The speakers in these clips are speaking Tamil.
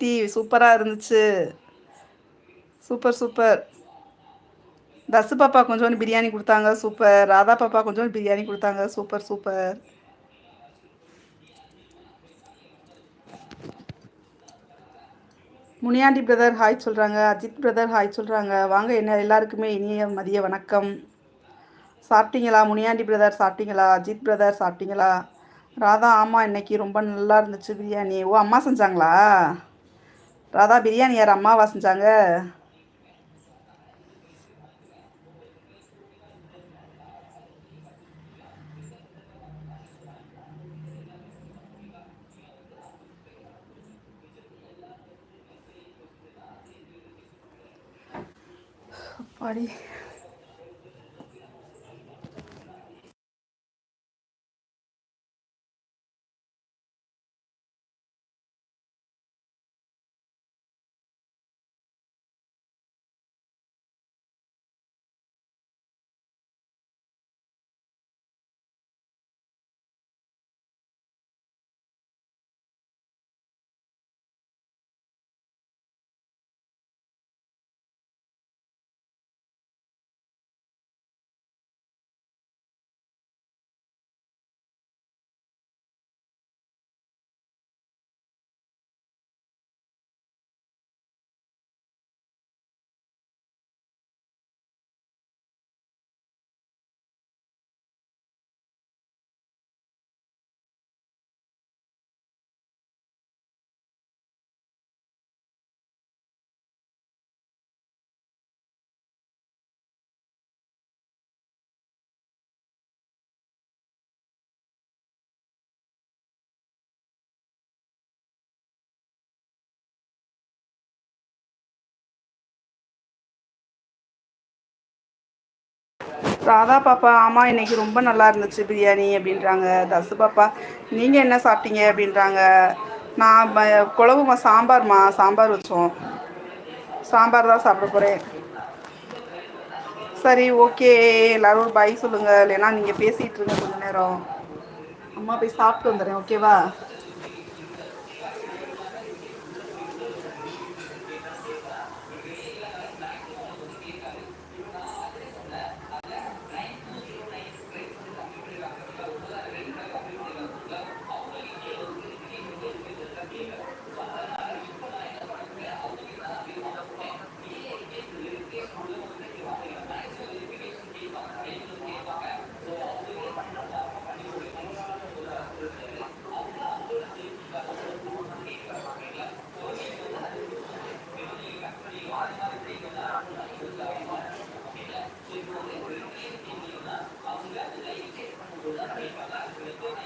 சித்தி சூப்பராக இருந்துச்சு. Super super. தசு பாப்பா கொஞ்சோண்டு பிரியாணி கொடுத்தாங்க சூப்பர். ராதா பாப்பா கொஞ்சோண்டு பிரியாணி கொடுத்தாங்க super super. Muniyandi brother hi சொல்கிறாங்க அஜித் பிரதர் ஹாய் சொல்கிறாங்க வாங்க என்ன எல்லாருக்குமே இனிய மதிய வணக்கம். சாப்பிட்டீங்களா? முனியாண்டி பிரதர் சாப்பிட்டீங்களா? அஜித் பிரதர் சாப்பிட்டீங்களா? ராதா ஆமாம் இன்னைக்கு ரொம்ப நல்லா இருந்துச்சு பிரியாணி. ஓ அம்மா செஞ்சாங்களா? ராதா பிரியாணி யார் அம்மாவா செஞ்சாங்க? அப்பாடி. ராதா பாப்பா ஆமாம் இன்னைக்கு ரொம்ப நல்லா இருந்துச்சு பிரியாணி அப்படின்றாங்க. தசு பாப்பா நீங்கள் என்ன சாப்பிட்டீங்க அப்படின்றாங்க. நான் குழம்புமா சாம்பார்மா சாம்பார் வச்சோம். சாம்பார் தான் சாப்பிட போகிறேன் சரி ஓகே. எல்லோரும் ஒரு பாய் சொல்லுங்கள் இல்லைன்னா நீங்கள் பேசிகிட்டு இருங்க கொஞ்சம் நேரம். அம்மா போய் சாப்பிட்டு வந்துடுறேன் ஓகேவா?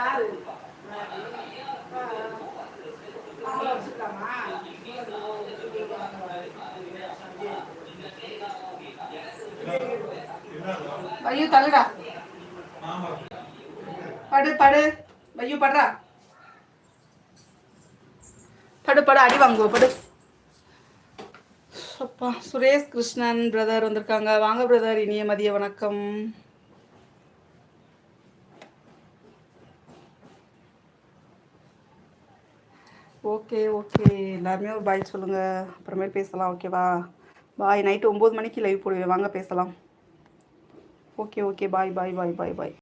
யாரு ஐயோ தள்ளுடா. படு படு. ஐயோ படுறா. படு படு அடி வாங்குவோம் படு. அப்பா சுரேஷ் கிருஷ்ணன் பிரதர் வந்திருக்காங்க. வாங்க பிரதர் இனிய மதிய வணக்கம். Okay okay. எல்லாருமே ஒரு பாய் சொல்லுங்கள் அப்புறமே பேசலாம் ஓகேவா? பாய். நைட்டு ஒம்பது மணிக்கு லைவ் போடுவேன் வாங்க பேசலாம். Okay okay. Bye bye bye bye bye.